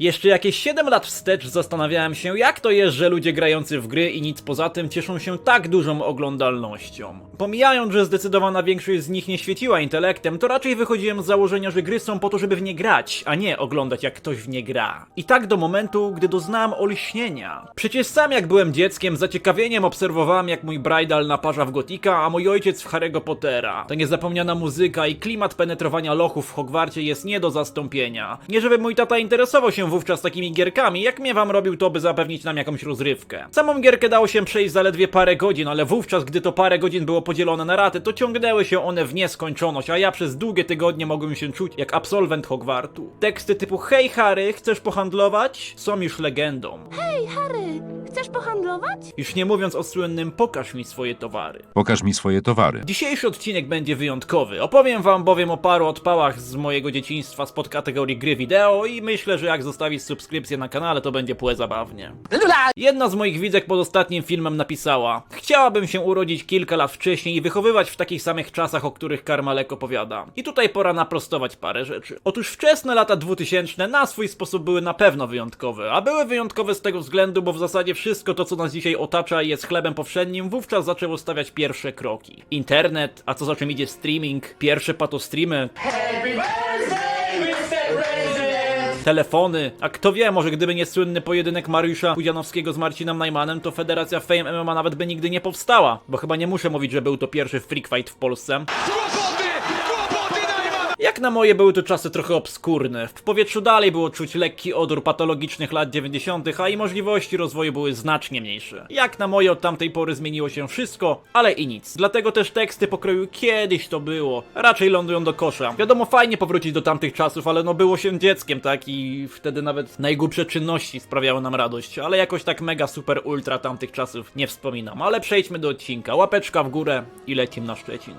Jeszcze jakieś 7 lat wstecz zastanawiałem się, jak to jest, że ludzie grający w gry i nic poza tym cieszą się tak dużą oglądalnością. Pomijając, że zdecydowana większość z nich nie świeciła intelektem, to raczej wychodziłem z założenia, że gry są po to, żeby w nie grać, a nie oglądać jak ktoś w nie gra. I tak do momentu, gdy doznałem olśnienia. Przecież sam jak byłem dzieckiem, zaciekawieniem obserwowałem jak mój bridal naparza w Gotika, a mój ojciec w Harry'ego Pottera. Ta niezapomniana muzyka i klimat penetrowania lochów w Hogwarcie jest nie do zastąpienia. Nie żeby mój tata interesował się wówczas takimi gierkami, jak mnie wam robił to, by zapewnić nam jakąś rozrywkę. Samą gierkę dało się przejść zaledwie parę godzin, ale wówczas, gdy to parę godzin było podzielone na raty, to ciągnęły się one w nieskończoność, a ja przez długie tygodnie mogłem się czuć jak absolwent Hogwartu. Teksty typu Hej Harry, chcesz pohandlować? Są już legendą. Hej, Harry, chcesz pohandlować? Już nie mówiąc o słynnym pokaż mi swoje towary. Pokaż mi swoje towary. Dzisiejszy odcinek będzie wyjątkowy. Opowiem wam bowiem o paru odpałach z mojego dzieciństwa spod kategorii gry wideo i myślę, że jak zostawić subskrypcję na kanale, to będzie płe zabawnie. Jedna z moich widzek pod ostatnim filmem napisała Chciałabym się urodzić kilka lat wcześniej i wychowywać w takich samych czasach, o których Karmalek opowiada. I tutaj pora naprostować parę rzeczy. Otóż wczesne lata 2000 na swój sposób były na pewno wyjątkowe, a były wyjątkowe z tego względu, bo w zasadzie wszystko to, co nas dzisiaj otacza i jest chlebem powszednim, wówczas zaczęło stawiać pierwsze kroki. Internet, a co za czym idzie streaming, pierwsze patostreamy, telefony, a kto wie, może gdyby nie słynny pojedynek Mariusza Pudzianowskiego z Marcinem Najmanem, to Federacja Fame MMA nawet by nigdy nie powstała, bo chyba nie muszę mówić, że był to pierwszy freak fight w Polsce. Jak na moje były to czasy trochę obskurne. W powietrzu dalej było czuć lekki odór patologicznych lat 90., a i możliwości rozwoju były znacznie mniejsze. Jak na moje od tamtej pory zmieniło się wszystko, ale i nic. Dlatego też teksty pokroju kiedyś to było. Raczej lądują do kosza. Wiadomo, fajnie powrócić do tamtych czasów, ale no było się dzieckiem, tak? I wtedy nawet najgłupsze czynności sprawiały nam radość. Ale jakoś tak mega super ultra tamtych czasów nie wspominam. Ale przejdźmy do odcinka. Łapeczka w górę i lecimy na Szczecin.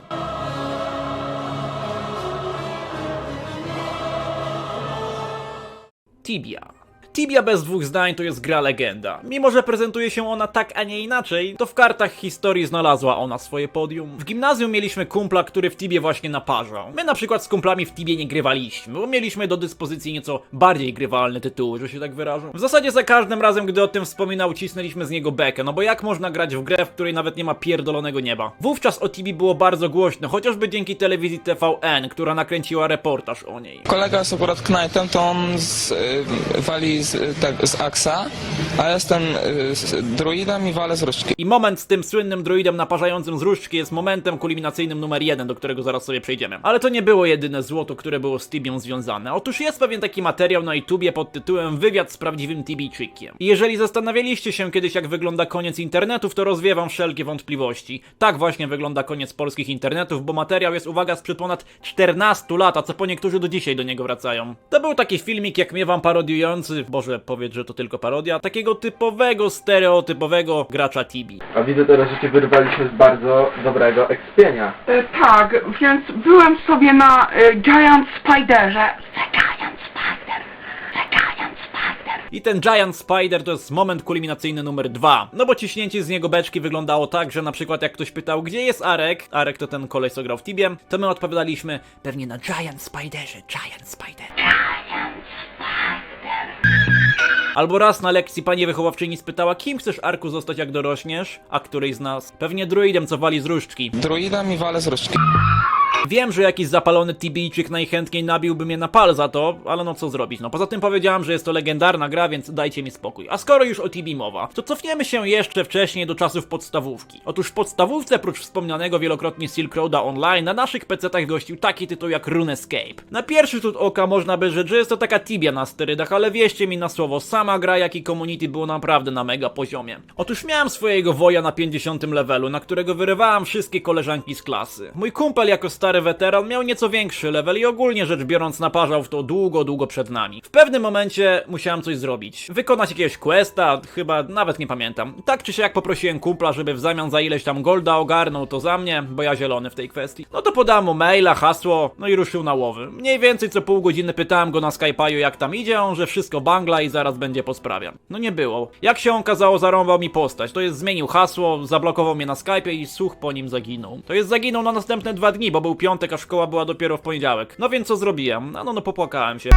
Tibia. Tibia bez dwóch zdań to jest gra legenda. Mimo, że prezentuje się ona tak, a nie inaczej, to w kartach historii znalazła ona swoje podium. W gimnazjum mieliśmy kumpla, który w Tibie właśnie naparzał. My na przykład z kumplami w Tibie nie grywaliśmy, bo mieliśmy do dyspozycji nieco bardziej grywalne tytuły, że się tak wyrażą. W zasadzie za każdym razem, gdy o tym wspominał, cisnęliśmy z niego bekę, no bo jak można grać w grę, w której nawet nie ma pierdolonego nieba? Wówczas o Tibi było bardzo głośno, chociażby dzięki telewizji TVN, która nakręciła reportaż o niej. Kolega jest akurat Knightem, to on z, y, wali z, tak, z Axa, a jestem y, z druidem i walę z różdżki. I moment z tym słynnym druidem naparzającym z różdżki jest momentem kulminacyjnym numer jeden, do którego zaraz sobie przejdziemy. Ale to nie było jedyne złoto, które było z Tibią związane. Otóż jest pewien taki materiał na YouTubie pod tytułem Wywiad z prawdziwym Tibijczykiem. I jeżeli zastanawialiście się kiedyś, jak wygląda koniec internetów, to rozwiewam wszelkie wątpliwości. Tak właśnie wygląda koniec polskich internetów, bo materiał jest, uwaga, sprzed ponad 14 lat, a co po niektórzy do dzisiaj do niego wracają. To był taki filmik, jak miewam parodiujący, Boże, powiedz, że to tylko parodia, takiego typowego, stereotypowego gracza Tibi. A widzę teraz, że cię wyrwaliśmy z bardzo dobrego ekspienia. E, tak, więc byłem sobie na e, Giant Spiderze. The Giant Spider. The Giant Spider. I ten Giant Spider to jest moment kulminacyjny numer dwa. No bo ciśnięcie z niego beczki wyglądało tak, że na przykład jak ktoś pytał, gdzie jest Arek, Arek to ten koleś, co grał w Tibie, to my odpowiadaliśmy, pewnie na Giant Spiderze, Giant Spider. Albo raz na lekcji pani wychowawczyni spytała, kim chcesz Arku zostać jak dorośniesz? A której z nas? Pewnie druidem, co wali z różdżki. Druidem i walę z różdżki. Wiem, że jakiś zapalony Tibijczyk najchętniej nabiłby mnie na pal za to, ale no co zrobić, no poza tym powiedziałem, że jest to legendarna gra, więc dajcie mi spokój. A skoro już o Tibi mowa, to cofniemy się jeszcze wcześniej do czasów podstawówki. Otóż w podstawówce, prócz wspomnianego wielokrotnie Silk Roada Online, na naszych PC-tach gościł taki tytuł jak RuneScape. Na pierwszy rzut oka można by rzec, że jest to taka Tibia na sterydach, ale wierzcie mi na słowo, sama gra jak i community było naprawdę na mega poziomie. Otóż miałem swojego woja na 50 levelu, na którego wyrywałem wszystkie koleżanki z klasy. Mój kumpel jako stary weteran miał nieco większy level i ogólnie rzecz biorąc naparzał w to długo, długo przed nami. W pewnym momencie musiałem coś zrobić. Wykonać jakiegoś questa, chyba nawet nie pamiętam. Tak czy siak poprosiłem kumpla, żeby w zamian za ileś tam golda ogarnął to za mnie, bo ja zielony w tej kwestii. No to podałem mu maila, hasło, no i ruszył na łowy. Mniej więcej co pół godziny pytałem go na Skype'aju jak tam idzie, on, że wszystko bangla i zaraz będzie po sprawie. No nie było. Jak się okazało, zarąbał mi postać. To jest zmienił hasło, zablokował mnie na Skype'ie i słuch po nim zaginął. To jest zaginął na następne dwa dni, bo był piątek, a szkoła była dopiero w poniedziałek. No więc co zrobiłem? No, no, no popłakałem się.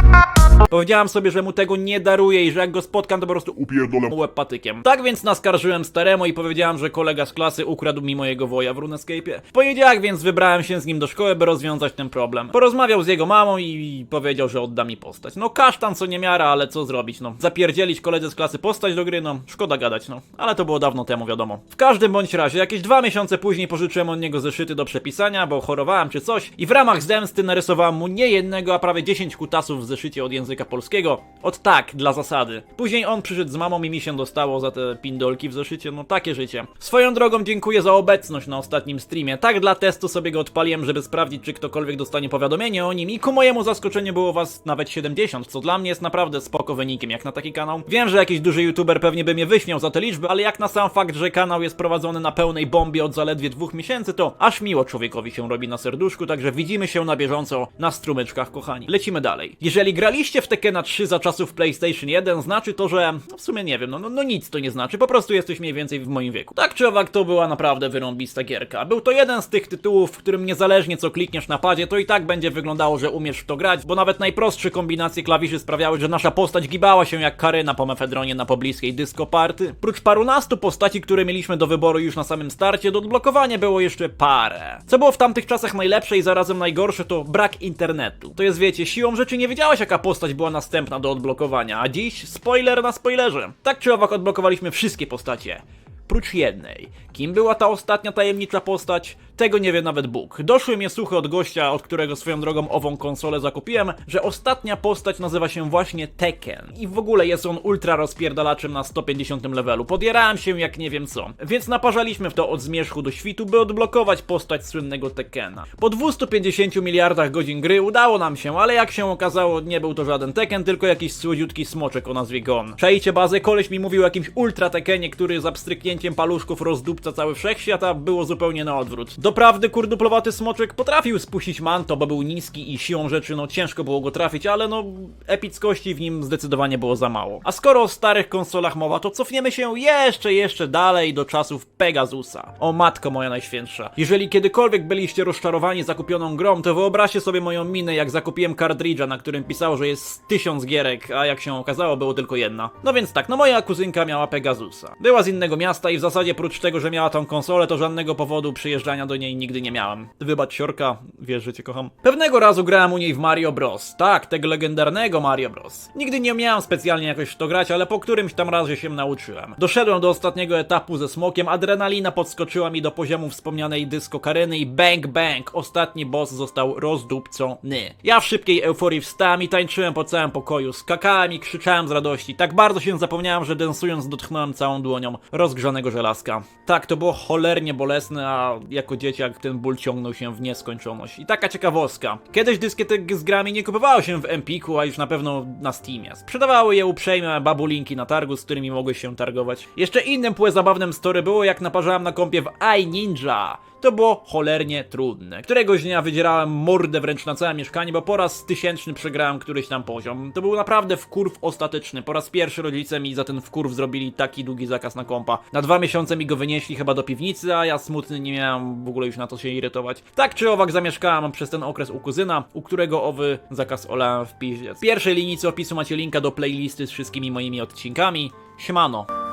Powiedziałem sobie, że mu tego nie daruję i że jak go spotkam, to po prostu upierdolę łeb patykiem. Tak więc naskarżyłem staremu i powiedziałem, że kolega z klasy ukradł mi mojego woja w RuneScape'ie. W poniedziałek więc wybrałem się z nim do szkoły, by rozwiązać ten problem. Porozmawiał z jego mamą i powiedział, że odda mi postać. No kasztan co nie miara, ale co zrobić, no. Zapierdzielić koledze z klasy postać do gry, no. Szkoda gadać, no. Ale to było dawno temu, wiadomo. W każdym bądź razie, jakieś dwa miesiące później pożyczyłem od niego zeszyty do przepisania, bo chorowałem czy coś i w ramach zemsty narysowałem mu nie jednego, a prawie 10 kutasów w zeszycie od języka polskiego. Od tak, dla zasady. Później on przyszedł z mamą i mi się dostało za te pindolki w zeszycie, no takie życie. Swoją drogą dziękuję za obecność na ostatnim streamie. Tak dla testu sobie go odpaliłem, żeby sprawdzić, czy ktokolwiek dostanie powiadomienie o nim i ku mojemu zaskoczeniu było was nawet 70, co dla mnie jest naprawdę spoko wynikiem jak na taki kanał. Wiem, że jakiś duży youtuber pewnie by mnie wyśmiał za te liczby, ale jak na sam fakt, że kanał jest prowadzony na pełnej bombie od zaledwie dwóch miesięcy, to aż miło człowiekowi się robi na serduszku, także widzimy się na bieżąco na strumyczkach, kochani. Lecimy dalej. Jeżeli graliście w Tekkena 3 za czasów PlayStation 1, znaczy to, że no w sumie nie wiem, no, no, no nic to nie znaczy, po prostu jesteś mniej więcej w moim wieku. Tak czy owak, to była naprawdę wyrąbista gierka. Był to jeden z tych tytułów, w którym niezależnie co klikniesz na padzie, to i tak będzie wyglądało, że umiesz w to grać, bo nawet najprostsze kombinacje klawiszy sprawiały, że nasza postać gibała się jak karyna po mefedronie na pobliskiej disco party. Prócz parunastu postaci, które mieliśmy do wyboru już na samym starcie, do odblokowania było jeszcze parę. Co było w tamtych czasach najlepsze i zarazem najgorsze, to brak internetu. To jest, wiecie, siłą rzeczy nie wiedziałeś, jaka postać była następna do odblokowania, a dziś spoiler na spoilerze. Tak czy owak odblokowaliśmy wszystkie postacie. Prócz jednej. Kim była ta ostatnia tajemnicza postać? Tego nie wie nawet Bóg. Doszły mnie słuchy od gościa, od którego swoją drogą ową konsolę zakupiłem, że ostatnia postać nazywa się właśnie Tekken. I w ogóle jest on ultra rozpierdalaczem na 150 levelu. Podjarałem się jak nie wiem co. Więc naparzaliśmy w to od zmierzchu do świtu, by odblokować postać słynnego Tekkena. Po 250 miliardach godzin gry udało nam się, ale jak się okazało, nie był to żaden Tekken, tylko jakiś słodziutki smoczek o nazwie Gon. Czajcie bazę, koleś mi mówił o jakimś ultra Tekkenie, który za pstryknięciem paluszków rozdupca cały wszechświat, a było zupełnie na odwrót. Doprawdy kurduplowaty smoczek potrafił spuścić manto, bo był niski i siłą rzeczy no ciężko było go trafić, ale no epickości w nim zdecydowanie było za mało. A skoro o starych konsolach mowa, to cofniemy się jeszcze, jeszcze dalej do czasów Pegasusa. O matko moja najświętsza. Jeżeli kiedykolwiek byliście rozczarowani zakupioną grą, to wyobraźcie sobie moją minę, jak zakupiłem kartridża, na którym pisało, że jest tysiąc gierek, a jak się okazało, było tylko jedna. No więc tak, no moja kuzynka miała Pegasusa. Była z innego miasta i w zasadzie prócz tego, że miała tą konsolę, to żadnego powodu przyjeżdżania do niej nigdy nie miałem. Wybacz siorka, wiesz, że cię kocham. Pewnego razu grałem u niej w Mario Bros. Tak, tego legendarnego Mario Bros. Nigdy nie umiałem specjalnie jakoś w to grać, ale po którymś tam razie się nauczyłem. Doszedłem do ostatniego etapu ze smokiem, adrenalina podskoczyła mi do poziomu wspomnianej disco kareny i bang bang, ostatni boss został rozdupcony. Ja w szybkiej euforii wstałem i tańczyłem po całym pokoju, skakałem i krzyczałem z radości. Tak bardzo się zapomniałem, że densując dotknąłem całą dłonią rozgrzanego żelazka. Tak, to było cholernie bolesne, a jako dzieciak ten ból ciągnął się w nieskończoność. I taka ciekawostka. Kiedyś dyskietek z grami nie kupowało się w Empiku, a już na pewno na Steamie. Sprzedawały je uprzejme babulinki na targu, z którymi mogłeś się targować. Jeszcze innym płe zabawnym story było, jak naparzałem na kąpie w iNinja. To było cholernie trudne. Któregoś dnia wydzierałem mordę wręcz na całe mieszkanie, bo po raz tysięczny przegrałem któryś tam poziom. To był naprawdę wkurw ostateczny. Po raz pierwszy rodzice mi za ten wkurw zrobili taki długi zakaz na kompa. Na dwa miesiące mi go wynieśli chyba do piwnicy, a ja smutny nie miałem w ogóle już na to się irytować. Tak czy owak zamieszkałem przez ten okres u kuzyna, u którego owy zakaz olałem w piździe. W pierwszej linijce opisu macie linka do playlisty z wszystkimi moimi odcinkami. Siemano.